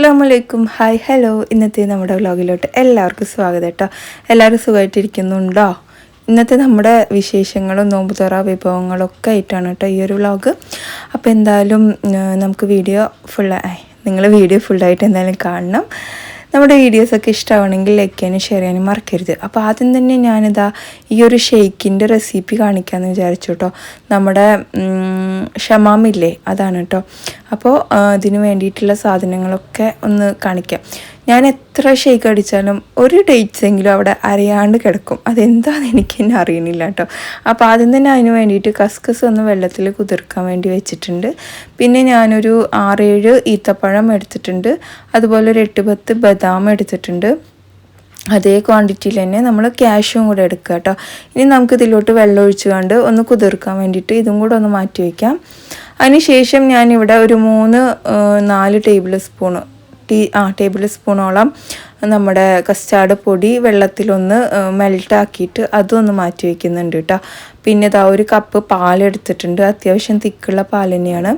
അസ്സാമലൈക്കും hi hello ഇന്നത്തെ നമ്മുടെ വ്ലോഗിലോട്ട് എല്ലാവർക്കും സ്വാഗതം കേട്ടോ. എല്ലാവരും സുഖമായിട്ടിരിക്കുന്നുണ്ടോ? ഇന്നത്തെ നമ്മുടെ വിശേഷങ്ങളും നോമ്പുതുറ വിഭവങ്ങളൊക്കെ ആയിട്ടാണ് കേട്ടോ ഈ ഒരു വ്ലോഗ് അപ്പോൾ എന്തായാലും നമുക്ക് വീഡിയോ ഫുൾ നിങ്ങൾ വീഡിയോ ഫുള്ളായിട്ട് എന്തായാലും കാണണം. നമ്മുടെ വീഡിയോസൊക്കെ ഇഷ്ടമാണെങ്കിൽ ലൈക്ക് ചെയ്യാനും ഷെയർ ചെയ്യാനും മറക്കരുത്. അപ്പോൾ ആദ്യം തന്നെ ഞാനിതാ ഈ ഒരു ഷെയ്ക്കിന്റെ റെസിപ്പി കാണിക്കാമെന്ന് വിചാരിച്ചു കേട്ടോ നമ്മുടെ ഷമാമില്ലേ? അതാണ് കേട്ടോ അപ്പോൾ ഇതിന് വേണ്ടിയിട്ടുള്ള സാധനങ്ങളൊക്കെ ഒന്ന് കാണിക്കാം. ഞാൻ എത്ര ഷെയ്ക്ക് അടിച്ചാലും ഒരു ഡേറ്റ്സ് എങ്കിലും അവിടെ അറിയാണ്ട് കിടക്കും. അതെന്താണെന്ന് എനിക്ക് തന്നെ അറിയണില്ല കേട്ടോ അപ്പോൾ ആദ്യം തന്നെ അതിന് വേണ്ടിയിട്ട് കസ്കസ് ഒന്ന് വെള്ളത്തിൽ കുതിർക്കാൻ വേണ്ടി വെച്ചിട്ടുണ്ട്. പിന്നെ ഞാനൊരു ആറേഴ് ഈത്തപ്പഴം എടുത്തിട്ടുണ്ട്. അതുപോലെ ഒരു എട്ട് പത്ത് ബദാം എടുത്തിട്ടുണ്ട്. അതേ ക്വാണ്ടിറ്റിയിൽ തന്നെ നമ്മൾ ക്യാഷും കൂടെ എടുക്കുക കേട്ടോ ഇനി നമുക്ക് ഇതിലോട്ട് വെള്ളം ഒഴിച്ചുകൊണ്ട് ഒന്ന് കുതിർക്കാൻ വേണ്ടിയിട്ട് ഇതും കൂടെ ഒന്ന് മാറ്റി വയ്ക്കാം അതിനുശേഷം ഞാനിവിടെ ഒരു മൂന്ന് നാല് ടേബിൾ സ്പൂണ് ടീ ആ ടേബിൾ സ്പൂണോളം നമ്മുടെ കസ്റ്റാർഡ് പൊടി വെള്ളത്തിലൊന്ന് മെൽട്ടാക്കിയിട്ട് അതൊന്ന് മാറ്റി വയ്ക്കുന്നുണ്ട് കേട്ടോ. പിന്നെ ഇതാ ഒരു കപ്പ് പാലെടുത്തിട്ടുണ്ട്. അത്യാവശ്യം തിക്കുള്ള പാൽ തന്നെയാണ്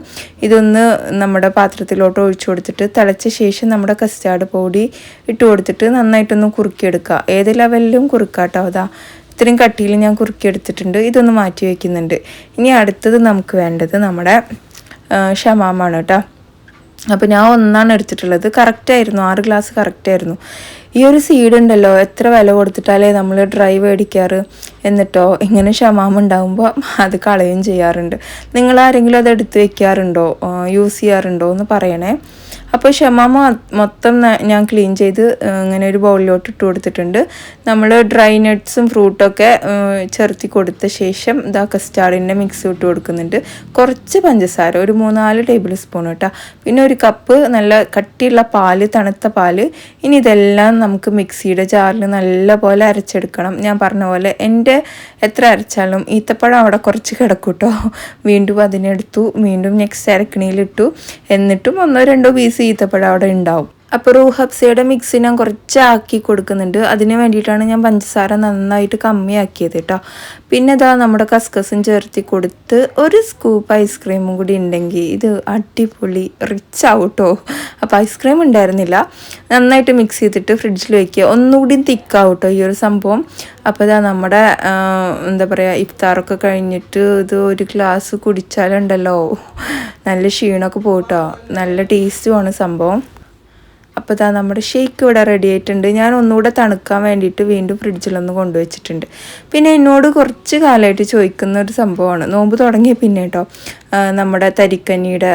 ഇതൊന്ന് നമ്മുടെ പാത്രത്തിലോട്ട് ഒഴിച്ചു കൊടുത്തിട്ട് തിളച്ച ശേഷം നമ്മുടെ കസ്റ്റാർഡ് പൊടി ഇട്ട് കൊടുത്തിട്ട് നന്നായിട്ടൊന്ന് കുറുക്കിയെടുക്കുക. ഏത് ലെവലിലും കുറുക്കുക കേട്ടോ അതാ ഇത്രയും കട്ടിയിൽ ഞാൻ കുറുക്കിയെടുത്തിട്ടുണ്ട്. ഇതൊന്ന് മാറ്റി വയ്ക്കുന്നുണ്ട് ഇനി അടുത്തത് നമുക്ക് വേണ്ടത് നമ്മുടെ ഷമാമാണ് കേട്ടോ. അപ്പോൾ ഞാൻ ഒന്നാണ് എടുത്തിട്ടുള്ളത്. കറക്റ്റായിരുന്നു ആറ് ഗ്ലാസ് കറക്റ്റായിരുന്നു ഈ ഒരു സീഡ് ഉണ്ടല്ലോ എത്ര വില കൊടുത്തിട്ടാലേ നമ്മൾ ഡ്രൈ മേടിക്കാറ്? എന്നിട്ടോ ഇങ്ങനെ ക്ഷമാമം ഉണ്ടാകുമ്പോൾ അത് കളയും ചെയ്യാറുണ്ട്. നിങ്ങൾ ആരെങ്കിലും അത് എടുത്ത് വെക്കാറുണ്ടോ? യൂസ് ചെയ്യാറുണ്ടോ എന്ന് പറയണേ. അപ്പോൾ ഷമാമ മൊത്തം ഞാൻ ക്ലീൻ ചെയ്ത് ഇങ്ങനെ ഒരു ബൗളിലോട്ട് ഇട്ട് കൊടുത്തിട്ടുണ്ട്. നമ്മൾ ഡ്രൈ നട്ട്സും ഫ്രൂട്ടൊക്കെ ചേർത്തി കൊടുത്ത ശേഷം ഇതാ കസ്റ്റാർഡിന്റെ മിക്സ് ഇട്ട് കൊടുക്കുന്നുണ്ട്. കുറച്ച് പഞ്ചസാര ഒരു മൂന്നാൽ ടേബിൾ സ്പൂൺ കേട്ടോ പിന്നെ ഒരു കപ്പ് നല്ല കട്ടിയുള്ള പാൽ തണുത്ത പാൽ. ഇനി ഇതെല്ലാം നമുക്ക് മിക്സിയുടെ ജാറിൽ നല്ലപോലെ അരച്ചെടുക്കണം. ഞാൻ പറഞ്ഞ പോലെ എന്റെ എത്ര അരച്ചാലും ഈത്തപ്പഴം അവിടെ കുറച്ച് കിടക്കും കേട്ടോ വീണ്ടും അതിനെടുത്തു വീണ്ടും നെക്സ്റ്റ് അരക്കണിയിലിട്ടു. എന്നിട്ടും ഒന്നോ രണ്ടോ പീസ് ഈത്തപ്പഴം അവിടെ ഉണ്ടാവും. അപ്പോൾ റൂഹബ്സയുടെ മിക്സ് ഞാൻ കുറച്ചാക്കി കൊടുക്കുന്നുണ്ട്. അതിന് വേണ്ടിയിട്ടാണ് ഞാൻ പഞ്ചസാര നന്നായിട്ട് കമ്മിയാക്കിയത് കേട്ടോ. പിന്നെ ഇതാ നമ്മുടെ കസ്കസും ചേർത്തി കൊടുത്ത് ഒരു സ്കൂപ്പ് ഐസ്ക്രീമും കൂടി ഉണ്ടെങ്കിൽ ഇത് അടിപൊളി റിച്ച് ആവട്ടോ. അപ്പോൾ ഐസ്ക്രീം ഉണ്ടായിരുന്നില്ല. നന്നായിട്ട് മിക്സ് ചെയ്തിട്ട് ഫ്രിഡ്ജിൽ വയ്ക്കുക ഒന്നുകൂടി തിക്കാവട്ടോ ഈ ഒരു സംഭവം. അപ്പോൾ ഇതാ നമ്മുടെ എന്താ പറയുക ഇഫ്താറൊക്കെ കഴിഞ്ഞിട്ട് ഇത് ഒരു ഗ്ലാസ് കുടിച്ചാലുണ്ടല്ലോ. നല്ല ക്ഷീണമൊക്കെ പോട്ടോ നല്ല ടേസ്റ്റുമാണ് സംഭവം. അപ്പോൾ ഇതാ നമ്മുടെ ഷേക്ക് ഇവിടെ റെഡി ആയിട്ടുണ്ട്. ഞാൻ ഒന്നുകൂടെ തണുക്കാൻ വേണ്ടിയിട്ട് വീണ്ടും ഫ്രിഡ്ജിലൊന്ന് കൊണ്ടുവച്ചിട്ടുണ്ട്. പിന്നെ എന്നോട് കുറച്ച് കാലമായിട്ട് ചോദിക്കുന്ന ഒരു സംഭവമാണ്. നോമ്പ് തുടങ്ങിയ പിന്നെ കേട്ടോ നമ്മുടെ തരിക്കഞ്ഞിയുടെ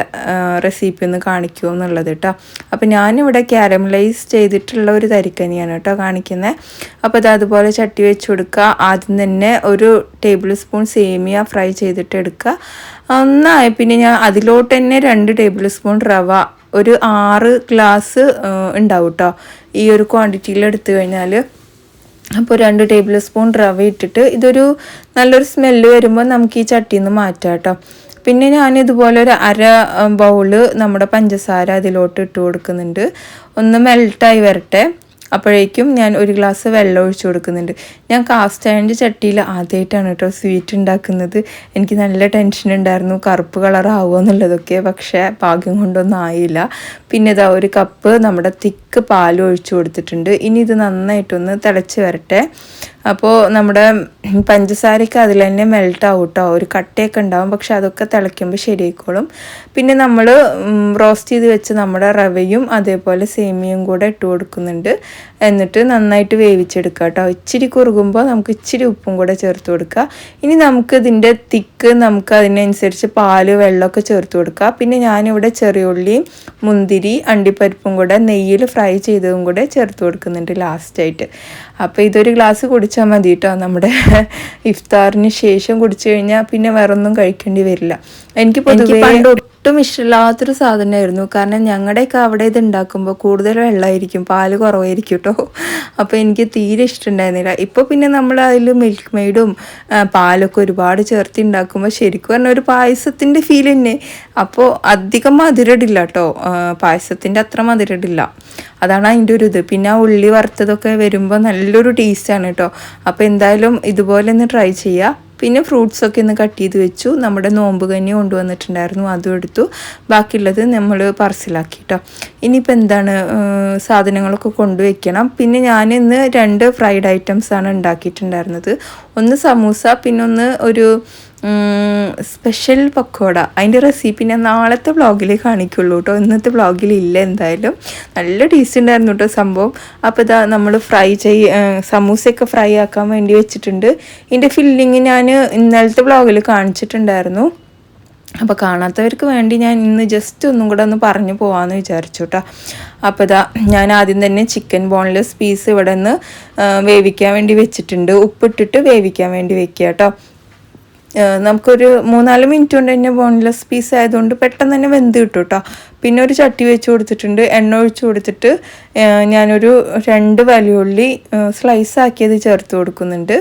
റെസിപ്പി ഒന്ന് കാണിക്കുമോ എന്നുള്ളത് കേട്ടോ അപ്പോൾ ഞാനിവിടെ ക്യാരമലൈസ് ചെയ്തിട്ടുള്ള ഒരു തരിക്കഞ്ഞിയാണ് കേട്ടോ കാണിക്കുന്നത് അപ്പോൾ ഇത് അതുപോലെ ചട്ടി വെച്ച് കൊടുക്കുക. ആദ്യം തന്നെ ഒരു ടേബിൾ സ്പൂൺ സേമിയ ഫ്രൈ ചെയ്തിട്ട് എടുക്കുക. ഒന്നായി പിന്നെ ഞാൻ അതിലോട്ട് തന്നെ രണ്ട് ടേബിൾ സ്പൂൺ റവ ഒരു ആറ് ഗ്ലാസ് ഉണ്ടാവും കേട്ടോ ഈ ഒരു ക്വാണ്ടിറ്റിയിൽ എടുത്തു കഴിഞ്ഞാൽ അപ്പോൾ രണ്ട് ടേബിൾ സ്പൂൺ റവ ഇട്ടിട്ട് ഇതൊരു നല്ലൊരു സ്മെല്ല് വരുമ്പോൾ നമുക്ക് ഈ ചട്ടിയിൽ നിന്ന് മാറ്റാം കേട്ടോ പിന്നെ ഞാൻ ഇതുപോലെ ഒരു അര ബൗൾ നമ്മുടെ പഞ്ചസാര അതിലോട്ട് ഇട്ട് കൊടുക്കുന്നുണ്ട്. ഒന്ന് മെൽട്ടായി വരട്ടെ. അപ്പോഴേക്കും ഞാൻ ഒരു ഗ്ലാസ് വെള്ളം ഒഴിച്ചു കൊടുക്കുന്നുണ്ട്. ഞാൻ കാസ്റ്റ് അയണിന്റെ ചട്ടിയിൽ ആദ്യമായിട്ടാണ് കേട്ടോ സ്വീറ്റ് ഉണ്ടാക്കുന്നത്. എനിക്ക് നല്ല ടെൻഷൻ ഉണ്ടായിരുന്നു. കറുപ്പ് കളറാവുമോ എന്നുള്ളതൊക്കെ പക്ഷേ ഭാഗ്യം കൊണ്ടൊന്നും ആയില്ല. പിന്നെ ഇതാ ഒരു കപ്പ് നമ്മുടെ തിക്ക് പാൽ ഒഴിച്ചു കൊടുത്തിട്ടുണ്ട്. ഇനി ഇത് നന്നായിട്ടൊന്ന് തിളച്ച് വരട്ടെ. അപ്പോൾ നമ്മുടെ പഞ്ചസാരയ്ക്ക് അതിൽ തന്നെ മെൽട്ട് ആവും കേട്ടോ ഒരു കട്ടയൊക്കെ ഉണ്ടാവും. പക്ഷെ അതൊക്കെ തിളയ്ക്കുമ്പോൾ ശരിയായിക്കോളും. പിന്നെ നമ്മൾ റോസ്റ്റ് ചെയ്ത് വെച്ച് നമ്മുടെ റവയും അതേപോലെ സേമിയയും കൂടെ ഇട്ട് കൊടുക്കുന്നുണ്ട്. എന്നിട്ട് നന്നായിട്ട് വേവിച്ചെടുക്കുക കേട്ടോ. ഇച്ചിരി കുറുകുമ്പോൾ നമുക്ക് ഇച്ചിരി ഉപ്പും കൂടെ ചേർത്ത് കൊടുക്കുക. ഇനി നമുക്ക് ഇതിന്റെ തിക്ക് നമുക്ക് അതിനനുസരിച്ച് പാൽ വെള്ളമൊക്കെ ചേർത്ത് കൊടുക്കുക. പിന്നെ ഞാനിവിടെ ചെറിയുള്ളിയും മുന്തിരി അണ്ടിപ്പരിപ്പും കൂടെ നെയ്യിൽ ഫ്രൈ ചെയ്തതും കൂടെ ചേർത്ത് കൊടുക്കുന്നുണ്ട് ലാസ്റ്റായിട്ട്. അപ്പോൾ ഇതൊരു ഗ്ലാസ് കുടിച്ചാൽ മതി കേട്ടോ നമ്മുടെ ഇഫ്താറിന് ശേഷം കുടിച്ചു കഴിഞ്ഞാൽ പിന്നെ വേറൊന്നും കഴിക്കേണ്ടി വരില്ല. എനിക്ക് പൊതുവേ ഒട്ടും ഇഷ്ടമില്ലാത്തൊരു സാധനമായിരുന്നു. കാരണം ഞങ്ങളുടെയൊക്കെ അവിടെ ഇത് ഉണ്ടാക്കുമ്പോൾ കൂടുതൽ വെള്ളമായിരിക്കും പാൽ കുറവായിരിക്കും കേട്ടോ അപ്പോൾ എനിക്ക് തീരെ ഇഷ്ടമുണ്ടായിരുന്നില്ല. ഇപ്പോൾ പിന്നെ നമ്മൾ അതിൽ മിൽക്ക് മെയ്ഡും പാലൊക്കെ ഒരുപാട് ചേർത്ത് ഉണ്ടാക്കുമ്പോൾ ശരിക്കും പറഞ്ഞാൽ ഒരു പായസത്തിന്റെ ഫീൽ തന്നെ. അപ്പോൾ അധികം മധുരടില്ല കേട്ടോ പായസത്തിന്റെ അത്ര മധുരടില്ല അതാണ് അതിന്റെ ഒരു ഇത്. പിന്നെ ആ ഉള്ളി വറുത്തതൊക്കെ വരുമ്പോൾ നല്ലൊരു ടേസ്റ്റാണ് കേട്ടോ അപ്പോൾ എന്തായാലും ഇതുപോലെ ഒന്ന് ട്രൈ ചെയ്യുക. പിന്നെ ഫ്രൂട്ട്സൊക്കെ ഒന്ന് കട്ട് ചെയ്ത് വെച്ചു. നമ്മുടെ നോമ്പ് കഞ്ഞി കൊണ്ടുവന്നിട്ടുണ്ടായിരുന്നു. അതും എടുത്തു. ബാക്കിയുള്ളത് നമ്മൾ പാർസലാക്കി കേട്ടോ ഇനിയിപ്പോൾ എന്താണ് സാധനങ്ങളൊക്കെ കൊണ്ടുവയ്ക്കണം. പിന്നെ ഞാൻ ഇന്ന് രണ്ട് ഫ്രൈഡ് ഐറ്റംസാണ് ഉണ്ടാക്കിയിട്ടുണ്ടായിരുന്നത്. ഒന്ന് സമൂസ പിന്നെ ഒന്ന് ഒരു സ്പെഷ്യൽ പക്കോട. അതിന്റെ റെസിപ്പി ഞാൻ നാളത്തെ വ്ളോഗിൽ കാണിക്കുള്ളൂ കേട്ടോ ഇന്നത്തെ വ്ളോഗിൽ ഇല്ല എന്തായാലും. നല്ല ടേസ്റ്റ് ഉണ്ടായിരുന്നു കേട്ടോ സംഭവം. അപ്പോൾ ഇതാ നമ്മൾ ഫ്രൈ ചെയ്യ സമൂസയൊക്കെ ഫ്രൈ ആക്കാൻ വേണ്ടി വെച്ചിട്ടുണ്ട്. ഇതിന്റെ ഫില്ലിങ് ഞാൻ ഇന്നലത്തെ വ്ളോഗിൽ കാണിച്ചിട്ടുണ്ടായിരുന്നു. അപ്പോൾ കാണാത്തവർക്ക് വേണ്ടി ഞാൻ ഇന്ന് ജസ്റ്റ് ഒന്നും കൂടെ ഒന്ന് പറഞ്ഞു പോകാമെന്ന് വിചാരിച്ചു കേട്ടോ അപ്പോൾ ഇതാ ഞാൻ ആദ്യം തന്നെ ചിക്കൻ ബോൺലെസ് പീസ് ഇവിടെ നിന്ന് വേവിക്കാൻ വേണ്ടി വെച്ചിട്ടുണ്ട്. ഉപ്പിട്ടിട്ട് വേവിക്കാൻ വേണ്ടി വെക്കുക കേട്ടോ നമുക്കൊരു മൂന്നാൽ മിനിറ്റ് കൊണ്ട് തന്നെ ബോൺലെസ് പീസ് ആയതുകൊണ്ട് പെട്ടെന്ന് തന്നെ വെന്ത് കിട്ടും കേട്ടോ പിന്നെ ഒരു ചട്ടി വെച്ച് കൊടുത്തിട്ടുണ്ട്. എണ്ണ ഒഴിച്ച് കൊടുത്തിട്ട് ഞാനൊരു രണ്ട് വലിയുള്ളി സ്ലൈസ് ആക്കിയത് ചേർത്ത് കൊടുക്കുന്നുണ്ട്.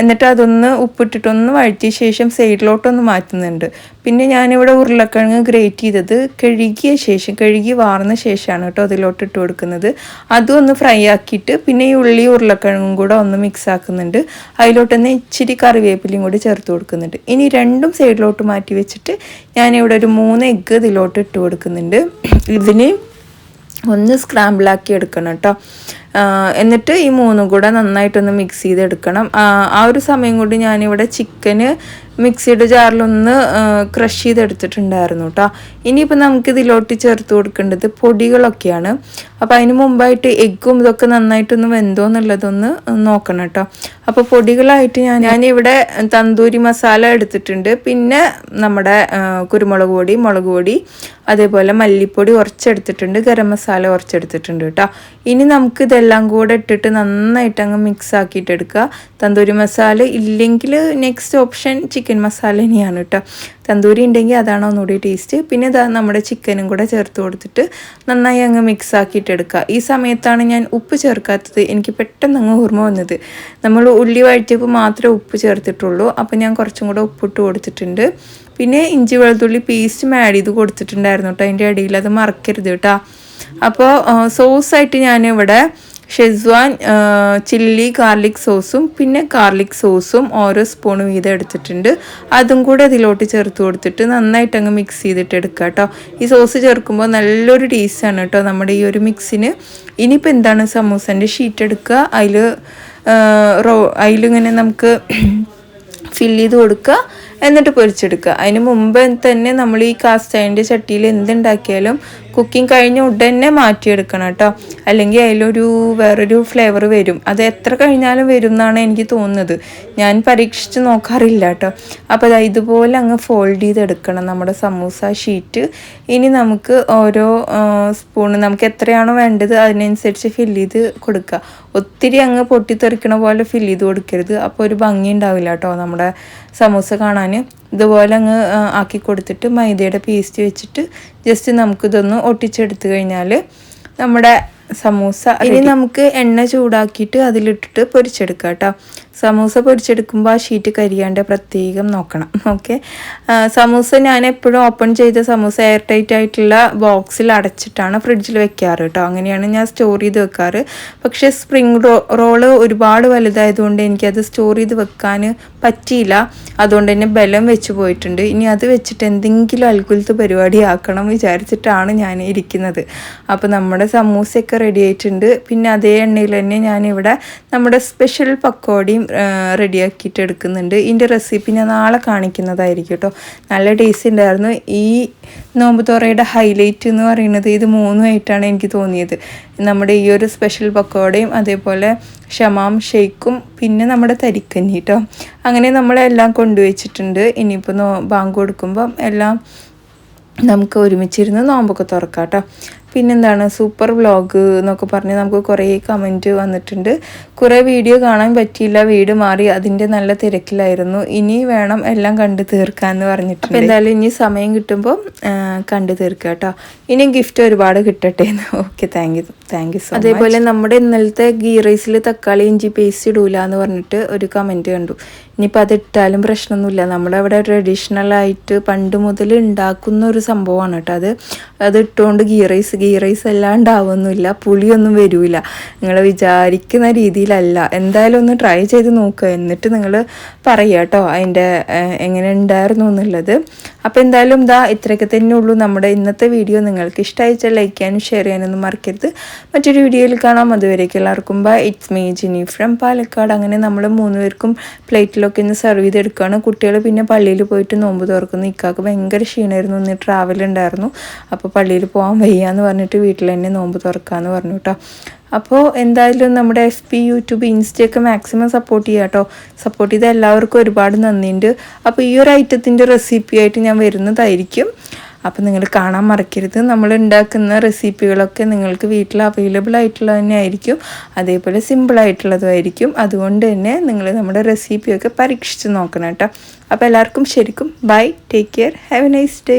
എന്നിട്ട് അതൊന്ന് ഉപ്പിട്ടിട്ടൊന്ന് വഴറ്റിയ ശേഷം സൈഡിലോട്ടൊന്ന് മാറ്റുന്നുണ്ട്. പിന്നെ ഞാനിവിടെ ഉരുളക്കിഴങ്ങ് ഗ്രേറ്റ് ചെയ്തത് കഴുകിയ ശേഷം കഴുകി വാർന്ന ശേഷമാണ് കേട്ടോ അതിലോട്ട് ഇട്ട് കൊടുക്കുന്നത്. അതും ഒന്ന് ഫ്രൈ ആക്കിയിട്ട് പിന്നെ ഈ ഉള്ളി ഉരുളക്കിഴങ്ങും കൂടെ ഒന്ന് മിക്സ് ആക്കുന്നുണ്ട്. അതിലോട്ട് തന്നെ ഇച്ചിരി കറിവേപ്പിലയും കൂടി ചേർത്ത് കൊടുക്കുന്നുണ്ട്. ഇനി രണ്ടും സൈഡിലോട്ട് മാറ്റി വെച്ചിട്ട് ഞാനിവിടെ ഒരു മൂന്ന് എഗ്ഗ് ഇതിലോട്ട് ഇട്ട് കൊടുക്കുന്നുണ്ട്. ഇതിന് ഒന്ന് സ്ക്രാമ്പിളാക്കി എടുക്കണം കേട്ടോ. എന്നിട്ട് ഈ മൂന്നും കൂടെ നന്നായിട്ടൊന്ന് മിക്സ് ചെയ്തെടുക്കണം. ആ, ഒരു സമയം കൊണ്ട് ഞാനിവിടെ ചിക്കന് മിക്സിയുടെ ജാറിലൊന്ന് ക്രഷ് ചെയ്തെടുത്തിട്ടുണ്ടായിരുന്നു കേട്ടോ ഇനിയിപ്പോൾ നമുക്ക് ഇതിലോട്ട് ചേർത്ത് കൊടുക്കേണ്ടത് പൊടികളൊക്കെയാണ്. അപ്പോൾ അതിന് മുമ്പായിട്ട് എഗ്ഗും ഇതൊക്കെ നന്നായിട്ടൊന്ന് വെന്തോ എന്നുള്ളതൊന്ന് നോക്കണം കേട്ടോ അപ്പോൾ പൊടികളായിട്ട് ഞാൻ ഞാനിവിടെ തന്തൂരി മസാല എടുത്തിട്ടുണ്ട്. പിന്നെ നമ്മുടെ കുരുമുളക് പൊടി മുളക് പൊടി അതേപോലെ മല്ലിപ്പൊടി ഉറച്ചെടുത്തിട്ടുണ്ട് ഗരം മസാല ഉറച്ചെടുത്തിട്ടുണ്ട് കേട്ടോ ഇനി നമുക്ക് ഇതെല്ലാം കൂടെ ഇട്ടിട്ട് നന്നായിട്ട് അങ്ങ് മിക്സ് ആക്കിയിട്ട് എടുക്കുക തന്തൂരി മസാല ഇല്ലെങ്കിൽ നെക്സ്റ്റ് ഓപ്ഷൻ ചിക്കൻ മസാല തന്നെയാണ് കേട്ടോ. തന്തൂരി ഉണ്ടെങ്കിൽ അതാണ് ഒന്നുകൂടി ടേസ്റ്റ്. പിന്നെ ഇതാ നമ്മുടെ ചിക്കനും കൂടെ ചേർത്ത് കൊടുത്തിട്ട് നന്നായി അങ്ങ് മിക്സ് ആക്കിയിട്ട് എടുക്കുക. ഈ സമയത്താണ് ഞാൻ ഉപ്പ് ചേർക്കാത്തത്. എനിക്ക് പെട്ടെന്ന് അങ്ങ് ഓർമ്മ വന്നത്. നമ്മൾ ഉള്ളി വഴറ്റിയപ്പോൾ മാത്രമേ ഉപ്പ് ചേർത്തിട്ടുള്ളൂ. അപ്പോൾ ഞാൻ കുറച്ചും കൂടെ ഉപ്പിട്ട് കൊടുത്തിട്ടുണ്ട്. പിന്നെ ഇഞ്ചി വെളുത്തുള്ളി പേസ്റ്റും ആഡ് ചെയ്ത് കൊടുത്തിട്ടുണ്ടായിരുന്നു കേട്ടോ. അതിന്റെ ഇടയിൽ അത് മറക്കരുത് കേട്ടോ. അപ്പോൾ സോസായിട്ട് ഞാനിവിടെ ഷെസ്വാൻ ചില്ലി ഗാർലിക് സോസും പിന്നെ ഗാർലിക് സോസും ഓരോ സ്പൂൺ വീതം എടുത്തിട്ടുണ്ട് അതും കൂടെ അതിലോട്ട് ചേർത്ത് കൊടുത്തിട്ട് നന്നായിട്ട് അങ്ങ് മിക്സ് ചെയ്തിട്ട് എടുക്കുക കേട്ടോ ഈ സോസ് ചേർക്കുമ്പോൾ നല്ലൊരു ടേസ്റ്റാണ് കേട്ടോ നമ്മുടെ ഈ ഒരു മിക്സിന് ഇനിയിപ്പോൾ എന്താണ് സമൂസന്റെ ഷീറ്റ് എടുക്കുക? അതിൽ റോ അതിലിങ്ങനെ നമുക്ക് ഫില്ല് ചെയ്ത് കൊടുക്കുക. എന്നിട്ട് പൊരിച്ചെടുക്കുക. അതിന് മുമ്പ് തന്നെ നമ്മൾ ഈ കാസ്റ്റ് അയണിന്റെ ചട്ടിയിൽ എന്തുണ്ടാക്കിയാലും കുക്കിംഗ് കഴിഞ്ഞ ഉടനെ മാറ്റിയെടുക്കണം കേട്ടോ. അല്ലെങ്കിൽ അതിലൊരു വേറൊരു ഫ്ലേവർ വരും. അത് എത്ര കഴിഞ്ഞാലും വരും എന്നാണ് എനിക്ക് തോന്നുന്നത്. ഞാൻ പരീക്ഷിച്ച് നോക്കാറില്ല കേട്ടോ. അപ്പോൾ അത് ഇതുപോലെ അങ്ങ് ഫോൾഡ് ചെയ്തെടുക്കണം നമ്മുടെ സമൂസ ഷീറ്റ് ഇനി നമുക്ക് ഓരോ സ്പൂണ് നമുക്ക് എത്രയാണോ വേണ്ടത് അതിനനുസരിച്ച് ഫില്ല് ചെയ്ത് കൊടുക്കുക. ഒത്തിരി അങ്ങ് പൊട്ടിത്തെറിക്കണ പോലെ ഫില്ല് ചെയ്ത് കൊടുക്കരുത്. അപ്പോൾ ഒരു ഭംഗി ഉണ്ടാവില്ല കേട്ടോ നമ്മുടെ സമൂസ കാണാൻ. ഇതുപോലെ അങ്ങ് ആക്കി കൊടുത്തിട്ട് മൈദയുടെ പേസ്റ്റ് വെച്ചിട്ട് ജസ്റ്റ് നമുക്കിതൊന്ന് ഒട്ടിച്ചെടുത്തു കഴിഞ്ഞാൽ നമ്മുടെ സമൂസ ഇനി നമുക്ക് എണ്ണ ചൂടാക്കിയിട്ട് അതിലിട്ടിട്ട് പൊരിച്ചെടുക്കാം കേട്ടോ സമൂസ പൊരിച്ചെടുക്കുമ്പോൾ ആ ഷീറ്റ് കരിയാണ്ട് പ്രത്യേകം നോക്കണം. ഓക്കെ സമൂസ ഞാൻ എപ്പോഴും ഓപ്പൺ ചെയ്ത സമൂസ എയർ ടൈറ്റ് ആയിട്ടുള്ള ബോക്സിൽ അടച്ചിട്ടാണ് ഫ്രിഡ്ജിൽ വെക്കാറ് കേട്ടോ അങ്ങനെയാണ് ഞാൻ സ്റ്റോർ ചെയ്ത് വെക്കാറ്. പക്ഷേ സ്പ്രിങ് റോ റോൾ ഒരുപാട് വലുതായതുകൊണ്ട് എനിക്കത് സ്റ്റോർ ചെയ്ത് വെക്കാൻ പറ്റിയില്ല. അതുകൊണ്ട് തന്നെ ബലം വെച്ച് പോയിട്ടുണ്ട്. ഇനി അത് വെച്ചിട്ട് എന്തെങ്കിലും അൽക്കുലത്ത് പരിപാടി ആക്കണം വിചാരിച്ചിട്ടാണ് ഞാൻ ഇരിക്കുന്നത്. അപ്പോൾ നമ്മുടെ സമൂസയൊക്കെ റെഡി ആയിട്ടുണ്ട്. പിന്നെ അതേ എണ്ണയിൽ തന്നെ ഞാനിവിടെ നമ്മുടെ സ്പെഷ്യൽ പക്കോടിയും റെഡിയാക്കിയിട്ട് എടുക്കുന്നുണ്ട്. ഇതിന്റെ റെസിപ്പി ഞാൻ നാളെ കാണിക്കുന്നതായിരിക്കും കേട്ടോ നല്ല ടേസ്റ്റ് ഉണ്ടായിരുന്നു ഈ നോമ്പ് തുറയുടെ ഹൈലൈറ്റ് എന്ന് പറയുന്നത് ഇത് മൂന്നുമായിട്ടാണ് എനിക്ക് തോന്നിയത്. നമ്മുടെ ഈ ഒരു സ്പെഷ്യൽ പക്കോടയും അതേപോലെ ഷമാം ഷെയ്ക്കും പിന്നെ നമ്മുടെ തരിക്കഞ്ഞി കേട്ടോ അങ്ങനെ നമ്മളെല്ലാം കൊണ്ടുവച്ചിട്ടുണ്ട്. ഇനിയിപ്പോൾ നോ ബാങ്ക് കൊടുക്കുമ്പം എല്ലാം നമുക്ക് ഒരുമിച്ചിരുന്ന് നോമ്പൊക്കെ തുറക്കാം കേട്ടോ പിന്നെന്താണ് സൂപ്പർ വ്ളോഗ് എന്നൊക്കെ പറഞ്ഞ് നമുക്ക് കുറേ കമന്റ് വന്നിട്ടുണ്ട്. കുറേ വീഡിയോ കാണാൻ പറ്റിയില്ല വീട് മാറി അതിന്റെ നല്ല തിരക്കിലായിരുന്നു. ഇനി വേണം എല്ലാം കണ്ടു തീർക്കാമെന്ന് പറഞ്ഞിട്ടുണ്ട്. അപ്പോൾ എന്തായാലും ഇനി സമയം കിട്ടുമ്പോൾ കണ്ടു തീർക്കുക കേട്ടോ ഇനി ഗിഫ്റ്റ് ഒരുപാട് കിട്ടട്ടെ എന്ന്. Okay thank you thank you so അതേപോലെ നമ്മുടെ ഇന്നലത്തെ ഗീ റൈസിൽ തക്കാളി ഇഞ്ചി പേസ്റ്റ് ഇടൂല എന്ന് പറഞ്ഞിട്ട് ഒരു കമന്റ് കണ്ടു. ഇനിയിപ്പോൾ അത് ഇട്ടാലും പ്രശ്നമൊന്നുമില്ല. നമ്മളവിടെ ട്രഡീഷണൽ ആയിട്ട് പണ്ട് മുതൽ ഉണ്ടാക്കുന്ന ഒരു സംഭവമാണ് കേട്ടോ അത്. അത് ഇട്ടുകൊണ്ട് ഗീ റൈസ് ഗീ റൈസ് അല്ലാണ്ടാവൊന്നുമില്ല പുളിയൊന്നും വരില്ല നിങ്ങൾ വിചാരിക്കുന്ന രീതിയിലല്ല. എന്തായാലും ഒന്ന് ട്രൈ ചെയ്ത് നോക്കുക എന്നിട്ട് നിങ്ങൾ പറയുക കേട്ടോ അതിന്റെ എങ്ങനെ ഉണ്ടായിരുന്നു എന്നുള്ളത്. അപ്പോൾ എന്തായാലും ഇതാ ഇത്രയൊക്കെ തന്നെ ഉള്ളൂ. നമ്മുടെ ഇന്നത്തെ വീഡിയോ നിങ്ങൾക്ക് ഇഷ്ടമായിച്ചാൽ ലൈക്ക് ചെയ്യാനും ഷെയർ ചെയ്യാനൊന്നും മറക്കരുത്. മറ്റൊരു വീഡിയോയിൽ കാണാം. അതുവരേക്കും എല്ലാവർക്കും bye it's me Jini from Palakkad. അങ്ങനെ നമ്മൾ മൂന്ന് പേർക്കും പ്ലേറ്റിലൊക്കെ ഇന്ന് സെർവ് ചെയ്തെടുക്കുകയാണ് കുട്ടികൾ പിന്നെ പള്ളിയിൽ പോയിട്ട് നോമ്പ് തുറക്കുന്നു. ഇക്കാക്ക് ഭയങ്കര ക്ഷീണമായിരുന്നു ഇന്ന് ട്രാവൽ ഉണ്ടായിരുന്നു അപ്പോൾ പള്ളിയിൽ പോകാൻ വയ്യാന്ന് പറഞ്ഞിട്ട് വീട്ടിൽ തന്നെ നോമ്പ് തുറക്കാമെന്ന് പറഞ്ഞു കേട്ടോ അപ്പോൾ എന്തായാലും നമ്മുടെ എഫ് പി യൂട്യൂബ് ഇൻസ്റ്റയൊക്കെ മാക്സിമം സപ്പോർട്ട് ചെയ്യുക കേട്ടോ സപ്പോർട്ട് ചെയ്ത എല്ലാവർക്കും ഒരുപാട് നന്ദിയുണ്ട് അപ്പോൾ ഈ ഒരു ഐറ്റത്തിന്റെ റെസിപ്പി ആയിട്ട് ഞാൻ വരുന്നതായിരിക്കും. അപ്പോൾ നിങ്ങൾ കാണാൻ മറക്കരുത്. നമ്മൾ ഉണ്ടാക്കുന്ന റെസിപ്പികളൊക്കെ നിങ്ങൾക്ക് വീട്ടിൽ അവൈലബിൾ ആയിട്ടുള്ളത് തന്നെ ആയിരിക്കും. അതേപോലെ സിമ്പിളായിട്ടുള്ളതും ആയിരിക്കും. അതുകൊണ്ട് തന്നെ നിങ്ങൾ നമ്മുടെ റെസിപ്പിയൊക്കെ പരീക്ഷിച്ച് നോക്കണം കേട്ടോ അപ്പോൾ എല്ലാവർക്കും ശരിക്കും bye take care have a nice day